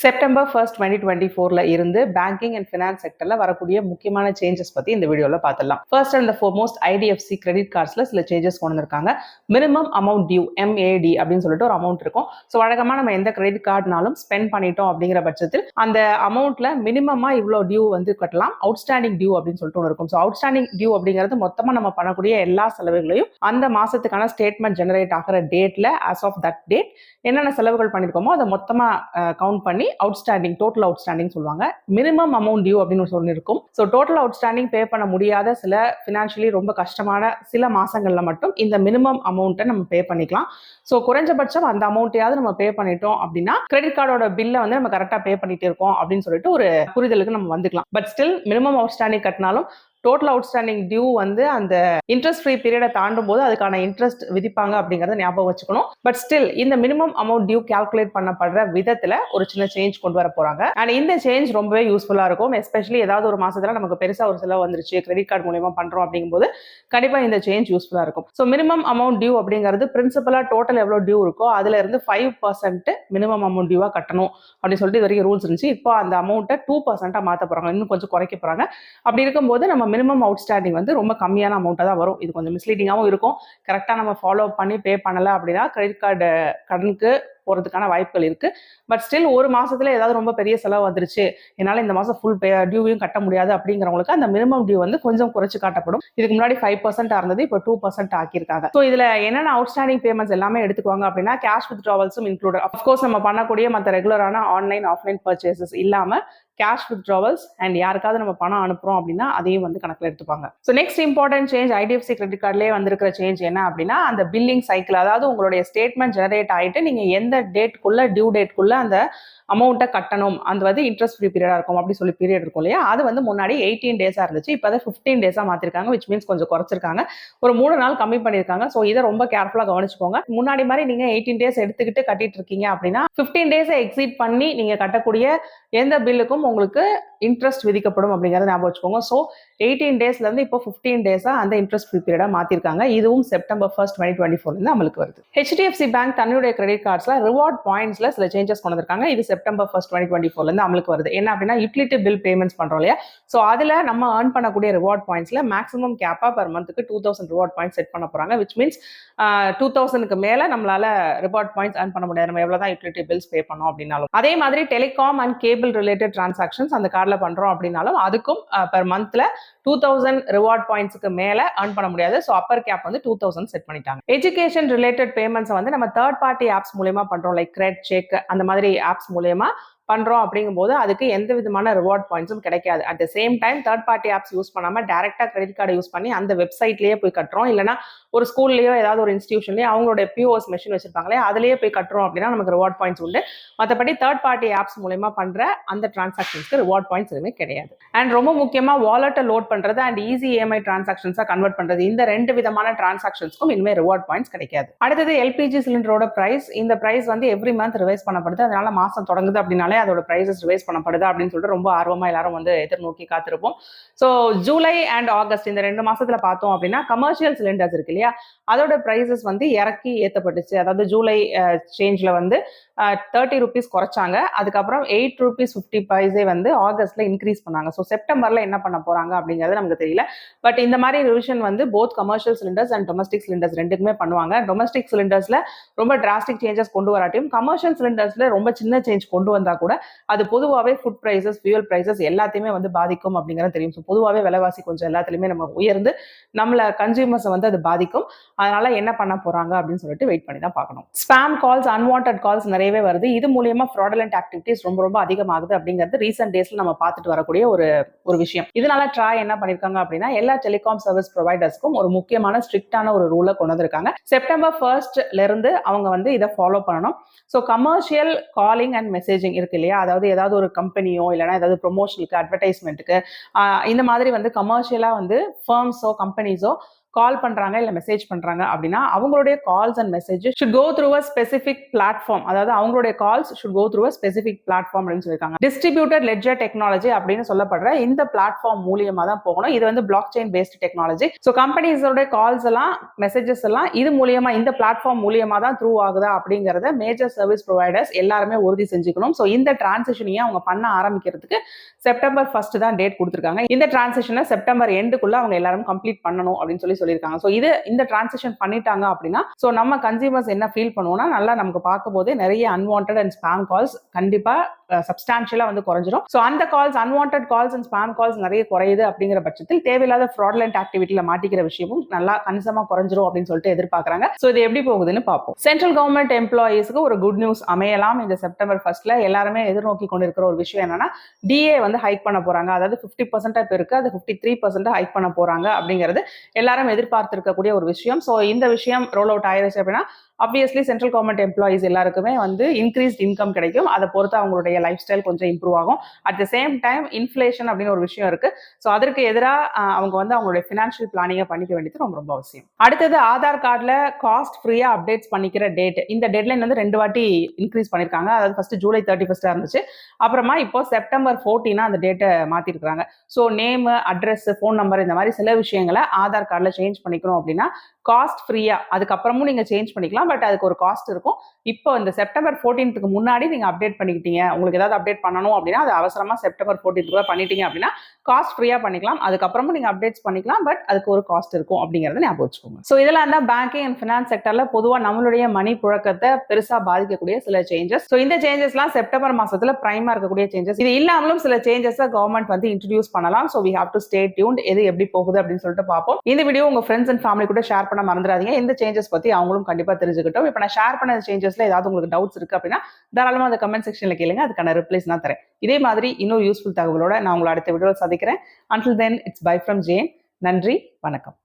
September first twenty twenty ஃபோர்ல இருந்து banking and finance செக்டர்ல வரக்கூடிய முக்கியமான சேஞ்சஸ் பத்தி இந்த வீடியோல பார்த்துடலாம் first and foremost IDFC credit கார்ட்ஸ்ல சில சேஞ்சஸ் கொண்டு வந்திருக்காங்க. மினிமம் அமௌண்ட் டியூ எம்ஏடி அப்படின்னு சொல்லிட்டு ஒரு அமௌண்ட் இருக்கும். ஸோ வழக்கமா நம்ம எந்த கிரெடிட் கார்டுனாலும் ஸ்பெண்ட் பண்ணிட்டோம் அப்படிங்கிற பட்சத்தில் அந்த அமௌண்ட்ல மினிமமா இவ்வளோ டியூ வந்து கட்டலாம். அவுட்ஸ்டாண்டிங் டியூ அப்படின்னு சொல்லிட்டு ஒன்று இருக்கும். ஸோ அவுட்ஸ்டாண்டிங் டியூ அப்படிங்கிறது மொத்தமா நம்ம பண்ணக்கூடிய எல்லா செலவுகளையும் அந்த மாசத்துக்கான ஸ்டேட்மெண்ட் ஜெனரேட் ஆகிற டேட்ல ஆஸ் ஆஃப் தட் டேட் என்னென்ன செலவுகள் பண்ணியிருக்கோமோ அதை மொத்தமா கவுண்ட் பண்ணி அவுட்ஸ்டாண்டிங் டோட்டல் அவுட்ஸ்டாண்டிங் சொல்லுவாங்க. மினிமம் அமௌண்ட் டியூ அப்படின்னு சொல்லியிருக்கும் ஸோ டோட்டல் அவுட்ஸ்டாண்டிங் பே பண்ண முடியாத சில ஃபினான்ஷியலி ரொம்ப கஷ்டமான சில மாசங்கள்ல மட்டும் இந்த மினிமம் அமௌண்ட்டை நம்ம பே பண்ணிக்கலாம். ஸோ குறைஞ்சபட்சம் அந்த அமௌண்ட்டையாவது நம்ம பே பண்ணிட்டோம் அப்படின்னா கிரெடிட் கார்டோட பில்லை வந்து நம்ம கரெக்டாக பே பண்ணிட்டு இருக்கோம் அப்படின்னு சொல்லிட்டு ஒரு புரிதலுக்கு நம்ம வந்துக்கலாம். பட் ஸ்டில் மினிமம் அவுட்ஸ்டாண்டிங் கட்டினாலும் டோட்டல் அவுட்ஸ்டாண்டிங் டியூ வந்து அந்த இன்ட்ரெஸ்ட் ஃப்ரீ பீரியடை தாண்டும் போது அதுக்கான இன்ட்ரெஸ்ட் விதிப்பாங்க அப்படிங்கறத ஞாபகம் வச்சுக்கணும். பட் ஸ்டில் இந்த மினிமம் அமௌண்ட் டியூ கால்குலேட் பண்ணப்படுற விதத்துல ஒரு சின்ன சேஞ்ச் கொண்டு வர போறாங்க. அண்ட் இந்த சேஞ்ச் ரொம்பவே யூஸ்ஃபுல்லா இருக்கும். எஸ்பெஷலி ஏதாவது ஒரு மாசத்துல நமக்கு பெருசா ஒரு செலவு வந்துருச்சு. கிரெடிட் கார்டு மூலியமா பண்றோம் அப்படிங்கும்போது கண்டிப்பா இந்த சேஞ்ச் யூஸ்ஃபுல்லா இருக்கும். ஸோ மினிமம் அமௌண்ட் டியூ அப்படிங்கிறது பிரின்சிபலா டோட்டல் எவ்வளவு டியூ இருக்கோ அதுல இருந்து ஃபைவ் பர்சன்ட் மினிமம் அமௌண்ட் டியூவா கட்டணும் அப்படின்னு சொல்லிட்டு இது வரைக்கும் ரூல்ஸ் இருந்துச்சு. இப்போ அந்த அமௌண்ட்டை டூ பர்சன்டா மாத்த போறாங்க. இன்னும் கொஞ்சம் குறைக்க போறாங்க. அப்படி இருக்கும்போது நம்ம மினிமம் அவுட்ஸ்டாண்டிங் வந்து ரொம்ப கம்மியான அமௌண்ட்டாக தான் வரும். இது கொஞ்சம் மிஸ்லீடிங்காகவும் இருக்கும். கரெக்டாக நம்ம ஃபாலோ பண்ணி பே பண்ணலை அப்படின்னா கிரெடிட் கார்டு கடனுக்கு போகிறதுக்கான வாய்ப்புகள் இருக்குது பட் ஸ்டில் ஒரு மாதத்தில் ஏதாவது ரொம்ப பெரிய செலவு வந்துருச்சு. என்னால் இந்த மாதம் ஃபுல் பே டியூவையும் கட்ட முடியாது அப்படிங்கிறவங்களுக்கு அந்த மினிமம் டியூ வந்து கொஞ்சம் குறைச்சு காட்டப்படும். இதுக்கு முன்னாடி ஃபைவ் பர்சன்ட்டாக இருந்தது இப்போ டூ பர்சன்ட் ஆக்கியிருக்காங்க. ஸோ இதில் என்னென்ன அவுட்ஸ்டாண்டிங் பேமெண்ட்ஸ் எல்லாமே எடுத்துக்குவாங்க அப்படின்னா கேஷ் வித்ட்ராவல்ஸும் இன்க்ளூட் அஃப்கோர்ஸ் நம்ம பண்ணக்கூடிய மற்ற ரெகுலரான ஆன்லைன் ஆஃப்லைன் பர்ச்சேசஸ் இல்லாமல் கேஷ் வித்ட்ராவல்ஸ் அண்ட் யாருக்காவது நம்ம பணம் அனுப்புறோம் அப்படின்னா அதையும் வந்து கணக்கில் எடுத்துப்பாங்க. So next important change IDFC credit கார்டிலே வந்திருக்கிற சேஞ்ச் என்ன அப்படின்னா அந்த பில்லிங் சைக்கிள் அதாவது உங்களுடைய ஸ்டேட்மெண்ட் ஜெனரேட் ஆகிட்டு நீங்கள் எந்த டேட்குள்ள டியூ டேட்குள்ள அந்த அமௌண்ட்டை கட்டணும். அந்த வந்து இன்ட்ரெஸ்ட் ஃப்ரீ பீரியடாக இருக்கும். அப்படி சொல்லி பீரியட் இருக்கும் இல்லையா? அது வந்து முன்னாடி எயிட்டீன் டேஸாக இருந்துச்சு. இப்போ அதை ஃபிஃப்டீன் டேஸாக மாற்றிருக்காங்க விச் மீன்ஸ் கொஞ்சம் குறைச்சிருக்காங்க. ஒரு மூணு நாள் கம்மி பண்ணியிருக்காங்க ஸோ இதை ரொம்ப கேர்ஃபுல்லாக கவனிச்சுக்கோங்க. முன்னாடி மாதிரி நீங்கள் எயிட்டீன் டேஸ் எடுத்துக்கிட்டு கட்டிட்டு இருக்கீங்க அப்படின்னா ஃபிஃப்டீன் டேஸை எக்ஸிட் பண்ணி நீங்கள் கட்டக்கூடிய எந்த பில்லுக்கும் உங்களுக்கு இன்ட்ரெஸ்ட் விதிக்கப்படும் அப்படிங்கிறத ஞாபகம் வச்சுக்கோங்க. ஸோ எயிட்டீன் டேஸ்லேருந்து இப்போ ஃபிஃப்டீன் டேஸாக அந்த இன்ட்ரெஸ்ட் ஃப்ரீ பீரியடாக மாற்றிருக்காங்க இதுவும் செப்டம்பர் ஃபர்ஸ்ட் டுவெண்ட்டி டுவெண்ட்டி ஃபோர்லேருந்து அமலுக்கு வருது. ஹெச்டிஎஃப்சி பேங்க் தன்னுடைய கிரெடிட் கார்ட்ஸில் ரிவார்ட் பாயிண்ட்ஸில் சில சேஞ்சஸ் கொண்டு வந்திருக்காங்க இது செப்டம்பர் ஃபர்ஸ்ட் டுவெண்ட்டி டுவெண்ட்டி ஃபோர்லேருந்து அமலுக்கு வருது. என்ன அப்படின்னா யூட்டிலிட்டி பில் பேமெண்ட்ஸ் பண்ணுறோம் இல்லையா? ஸோ அதில் நம்ம ஏர்ன் பண்ணக்கூடிய ரிவார்ட் பாயிண்ட்ஸில் மேக்ஸிமம் கேப்பாக பர் மந்த்துக்கு two thousand reward point set பண்ண போகிறாங்க விச் மீன்ஸ் டூ தௌசண்ட்க்கு மேலே நம்மளால ரிவார்ட் பாயிண்ட்ஸ் ஏர்ன் பண்ண முடியாது. நம்ம எவ்வளோ தான் யூட்டிலிட்டி பில்ஸ் பே பண்ணோம் அப்படின்னாலும். அதே மாதிரி telecom and cable related transactions அந்த கார்டில் பண்ணுறோம் அப்படின்னாலும் அதுக்கும் பர் மந்த்தில் டூ தௌசண்ட் ரிவார்ட் பாயிண்ட்ஸ்க்கு மேலே ஏர்ன் பண்ண முடியாது. ஸோ அப்பர் கேப் வந்து டூ தௌசண்ட் செட் பண்ணிட்டாங்க. எஜுகேஷன் ரிலேட்டட் பேமெண்ட்ஸ் வந்து நம்ம தேர்ட் பார்ட்டி ஆப்ஸ் மூலயமா பண்றோம் லைக் கிரெட் செக் அந்த மாதிரி ஆப்ஸ் மூலயமா பண்றோம் அப்படிங்கும்போது அதுக்கு எந்த விதமான ரிவார்ட் பாயிண்ட்ஸும் கிடைக்காது. At the same time third party apps use பண்ணாம டேரக்டா கிரெடிட் கார்டு யூஸ் பண்ணி அந்த வெப்சைட்லயே போய் கட்டுறோம். இல்லைனா ஒரு ஸ்கூல்லயோ ஏதாவது ஒரு இன்ஸ்டியூஷன்லயோ அவங்களோட பிஓஎஸ் மெஷின் வச்சிருப்பாங்களே அதுலயே போய் கட்டுறோம் அப்படின்னா நமக்கு ரிவார்ட் பாயிண்ட்ஸ் உண்டு. மற்றபடி தேர்ட் பார்ட்டி ஆப்ஸ் மூலயமா பண்ற அந்த டிரான்சாக்ஷன்ஸ்க்கு ரிவார்ட் பாயிண்ட்ஸ் எதுவுமே கிடையாது. அண்ட் ரொம்ப முக்கியமா வாலெட்டை லோட் பண்றது அண்ட் ஈஸி இஎம்ஐ டிரான்சாக்ஷன்ஸா கன்வெர்ட் பண்றது. இந்த ரெண்டு விதமான டிரான்சாக்ஷன்ஸ்க்கும் இனிமேல் ரிவார்ட் பாயிண்ட்ஸ் கிடைக்காது. அடுத்தது எல்பிஜி சிலிண்டரோட பிரைஸ் இந்த பிரைஸ் வந்து எவ்ரி மந்த் ரிவைஸ் பண்ணப்படுது. அதனால மாசம் தொடங்குது அப்படின்னாலே அதோட பிரைசஸ் ரிவைஸ் பண்ணப்படுது அப்படின்னு சொல்லிட்டு ரொம்ப ஆர்வமா எல்லாரும் வந்து எதிர்நோக்கி காத்திருப்போம். ஸோ ஜூலை அண்ட் ஆகஸ்ட் இந்த ரெண்டு மாசத்துல பார்த்தோம் அப்படின்னா கமர்ஷியல் சிலிண்டர்ஸ் இருக்கு இல்லையா? அதோட ப்ரைஸஸ் வந்து இறக்கி ஏற்றப்பட்டுச்சு அதாவது ஜூலை சேஞ்சில் வந்து தேர்ட்டி ருபீஸ் குறைச்சாங்க. அதுக்கப்புறம் எயிட் ருபீஸ் ஃபிஃப்டி பைஸே வந்து ஆகஸ்ட்ல இன்க்ரீஸ் பண்ணாங்க. ஸோ செப்டம்பர்ல என்ன பண்ண போறாங்க அப்படிங்கிறது நமக்கு தெரியல. பட் இந்த மாதிரி ரிவிஷன் வந்து both commercial cylinders and domestic cylinders ரெண்டுக்குமே பண்ணுவாங்க. டொமஸ்டிக் சிலிண்டர்ஸ்ல ரொம்ப டிராஸ்டிக் சேஞ்சஸ் கொண்டு வராட்டியும் கமர்ஷியல் சிலிண்டர்ஸ்ல ரொம்ப சின்ன சேஞ்ச் கொண்டு வந்தா கூட அது பொதுவாகவே ஃபுட் ப்ரைசஸ் ஃபியூல் ப்ரைசஸ் எல்லாத்தையுமே வந்து பாதிக்கும் அப்படிங்கிறது தெரியும். ஸோ பொதுவாகவே விலைவாசி கொஞ்சம் எல்லாத்துலேயுமே நம்ம உயர்ந்து நம்மள கன்சியூமர்ஸை வந்து அது பாதிக்கும். அதனால என்ன பண்ண போறாங்க அப்படின்னு சொல்லிட்டு வெயிட் பண்ணி தான் பார்க்கணும். ஸ்பேம் கால்ஸ் அன்வான்ட் கால்ஸ் நிறையவே வருது. இது மூலியமா ஃப்ராடலண்ட் ஆக்டிவிட்டிஸ் ரொம்ப ரொம்ப அதிகமாகுது அப்படிங்கிறது ரீசெண்ட் டேஸ்ல நம்ம பார்த்துட்டு வரக்கூடிய ஒரு ஒரு விஷயம். இதனால ட்ராய் என்ன பண்ணிருக்காங்க அப்படின்னா எல்லா டெலிகாம் சர்வீஸ் ப்ரொவைடர்ஸ்க்கும் ஒரு முக்கியமான ஸ்ட்ரிக்டான ஒரு ரூலை கொண்டு வந்திருக்காங்க. செப்டம்பர் ஃபர்ஸ்ட்ல இருந்து அவங்க வந்து இதை ஃபாலோ பண்ணணும். So commercial calling and messaging இருக்கு இல்லையா? அதாவது ஏதாவது ஒரு கம்பெனியோ இல்லைனா ஏதாவது ப்ரொமோஷனுக்கு அட்வர்டைஸ்மெண்ட்டுக்கு இந்த மாதிரி வந்து கமர்ஷியலாக வந்து ஃபர்ம்ஸோ கம்பெனிஸோ கால் பண்றாங்க இல்ல மெசேஜ் பண்றாங்க அப்படின்னா அவங்களுடைய calls and message should go through a specific platform அதாவது அவங்களுடைய calls should go through a specific platform அப்படின்னு சொல்லியிருக்காங்க. டிஸ்ட்ரிபியூட்டட் லெட்ஜர் டெக்னாலஜி அப்படின்னு சொல்லப்படுற இந்த பிளாட்ஃபார்ம் மூலியமா தான் போகணும். இது வந்து block chain based technology so கம்பெனிஸோட calls எல்லாம் மெசேஜஸ் எல்லாம் இது மூலியமா இந்த பிளாட்ஃபார்ம் மூலியமா தான் த்ரூ ஆகுதா அப்படிங்கறத மேஜர் சர்வீஸ் ப்ரொவைடர்ஸ் எல்லாருமே உறுதி செஞ்சுக்கணும். ஸோ இந்த டிரான்சிஷனையும் அவங்க பண்ண ஆரம்பிக்கிறதுக்கு செப்டம்பர் ஃபர்ஸ்ட் தான் டேட் கொடுத்துருக்காங்க. இந்த டிரான்சிஷனை செப்டம்பர் எண்டுக்குள்ள அவங்க எல்லாரும் கம்ப்ளீட் பண்ணணும் அப்படின்னு சொல்லி சொல்லியிருக்காங்க. ஸோ இது இந்த டிரான்சிஷன் பண்ணிட்டாங்க அப்படின்னா ஸோ நம்ம கன்சியூமர்ஸ் என்ன ஃபீல் பண்ணுவோம்னா நல்லா நமக்கு பார்க்கும் போதே நிறைய அன்வான்ட் அண்ட் ஸ்பேம் கால்ஸ் கண்டிப்பா சப்ஸ்டான்ஷியலா வந்து குறைஞ்சிரும். ஸோ அந்த calls unwanted calls and spam calls நிறைய குறையுது அப்படிங்கிற பட்சத்தில் தேவையில்லாத ஃப்ராட்லண்ட் ஆக்டிவிட்டியில மாட்டிக்கிற விஷயமும் நல்லா கணிசமாக குறைஞ்சிரும் அப்படின்னு சொல்லிட்டு எதிர்பார்க்குறாங்க. ஸோ இது எப்படி போகுதுன்னு பார்ப்போம். சென்ட்ரல் கவர்மெண்ட் எம்ப்ளாயீஸ்க்கு ஒரு குட் நியூஸ் அமையலாம். இந்த செப்டம்பர் ஃபர்ஸ்ட்ல எல்லாருமே எதிர்நோக்கி கொண்டிருக்கிற ஒரு விஷயம் என்னன்னா டிஏ வந்து ஹைக் பண்ண போறாங்க. அதாவது ஃபிஃப்டி பர்சன்டா இப்போ இருக்கு அது ஃபிஃப்டி த்ரீ பர்சன்ட் ஹைக் பண்ண போறாங்க அப்படிங்கிறது எல்லாரும் எதிர்பார்த்திருக்கக்கூடிய ஒரு விஷயம். ஸோ இந்த விஷயம் ரோல் அவுட் ஆயிருச்சு அப்படின்னா ஆப்வியஸ்லி சென்ட்ரல் கவர்மெண்ட் எம்ப்ளாயிஸ் எல்லாருக்குமே வந்து இன்க்ரீஸ்ட் இன்கம் கிடைக்கும். அதை பொறுத்து அவங்களுடைய லைஃப் ஸ்டைல் கொஞ்சம் இம்ப்ரூவ் ஆகும். At the same time inflation அப்படின்னு ஒரு விஷயம் இருக்கு. ஸோ அதற்கு எதிராக அவங்க வந்து அவங்களுடைய ஃபினான்ஷியல் பிளானிங்கை பண்ணிக்க வேண்டியது ரொம்ப ரொம்ப அவசியம். அடுத்தது ஆதார் கார்டில் காஸ்ட் ஃப்ரீயாக அப்டேட்ஸ் பண்ணிக்கிற டேட் இந்த டெட்லைன் வந்து ரெண்டு வாட்டி இன்க்ரீஸ் பண்ணியிருக்காங்க அதாவது ஃபர்ஸ்ட் ஜூலை தேர்ட்டி ஃபஸ்ட்டாக இருந்துச்சு. அப்புறமா இப்போ செப்டம்பர் ஃபோர்டீனா அந்த டேட்டை மாற்றிருக்காங்க so name address phone number இந்த மாதிரி சில விஷயங்களை ஆதார் கார்டில் சேஞ்ச் பண்ணிக்கணும் அப்படின்னா காஸ்ட் ஃப்ரீயாக அதுக்கப்புறமும் நீங்கள் சேஞ்ச் பண்ணிக்கலாம். பட் அதுக்கு ஒரு காஸ்ட் இருக்கும். இப்போ இந்த செப்டம்பர் ஃபோர்டீன்த்துக்கு முன்னாடி நீங்கள் அப்டேட் பண்ணிக்கிட்டீங்க. உங்களுக்கு ஏதாவது அப்டேட் பண்ணணும் அப்படின்னா அது அவசரமாக செப்டம்பர் ஃபோர்டீன்த்துக்கு பண்ணிட்டீங்க அப்படின்னா காஸ்ட் ஃப்ரீயாக பண்ணிக்கலாம். அதுக்கப்புறமும் நீங்கள் அப்டேட்ஸ் பண்ணிக்கலாம். பட் அதுக்கு ஒரு காஸ்ட் இருக்கும் அப்படிங்கிறத ஞாபகம் வச்சுக்கோங்க. ஸோ இதெல்லாம் தான் பேங்கிங் அண்ட் ஃபினான்ஸ் செக்டரில் பொதுவாக நம்மளுடைய மணி புழக்கத்தை பெருசாக பாதிக்கக்கூடிய சில சேஞ்சஸ் ஸோ இந்த சேஞ்சஸ்லாம் செப்டம்பர் மாசத்துல பிரைமா இருக்கக்கூடிய சேஞ்சஸ் இது இல்லாமலும் சில சேஞ்சஸை கவர்மெண்ட் வந்து இன்ட்ரடியூஸ் பண்ணலாம். So we have to stay tuned எது எப்படி போகுது அப்படின்னு சொல்லிட்டு பார்ப்போம். இந்த வீடியோ உங்க ஃப்ரெண்ட்ஸ் அண்ட் ஃபேமிலி கூட ஷேர் பண்ண மறந்துடாதீங்க. இந்த சேஞ்சஸ் பத்தி அவங்களும் கண்டிப்பா தெரிஞ்சுக்கிட்டோம். இப்போ நான் ஷேர் பண்ண சேஞ்சஸ்ல ஏதாவது உங்களுக்கு டவுட்ஸ் இருக்கு அப்படின்னா தாராளமாக அந்த கமெண்ட் செக்ஷன்ல கேளுங்க. அதுக்கான ரிப்ளைஸ் நான் தரேன். இதே மாதிரி இன்னொரு யூஸ்ஃபுல் தகவலோட நான் உங்களை அடுத்த வீடியோவில் சந்திக்கிறேன். Until then it's bye from Jane நன்றி வணக்கம்.